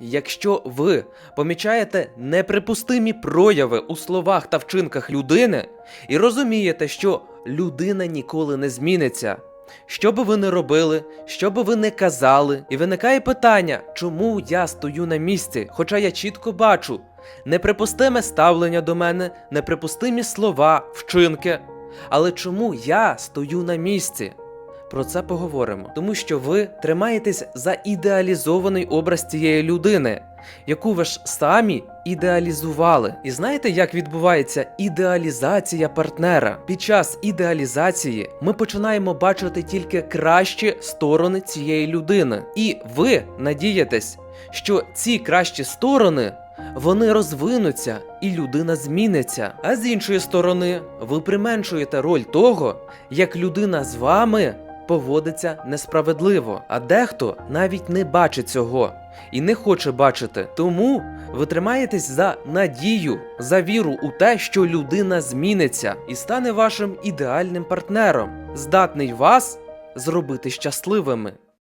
Якщо ви помічаєте неприпустимі прояви у словах та вчинках людини і розумієте, що людина ніколи не зміниться, що би ви не робили, що би ви не казали, і виникає питання, чому я стою на місці, хоча я чітко бачу неприпустиме ставлення до мене, неприпустимі слова, вчинки. Але чому я стою на місці? Про це поговоримо, тому що ви тримаєтесь за ідеалізований образ цієї людини, яку ви ж самі ідеалізували. І знаєте, як відбувається ідеалізація партнера? Під час ідеалізації ми починаємо бачити тільки кращі сторони цієї людини, і ви надієтесь, що ці кращі сторони. Вони розвинуться і людина зміниться. А з іншої сторони, ви применшуєте роль того, як людина з вами поводиться несправедливо, а дехто навіть не бачить цього і не хоче бачити. Тому ви тримаєтесь за надію, за віру у те, що людина зміниться і стане вашим ідеальним партнером, здатний вас зробити щасливими.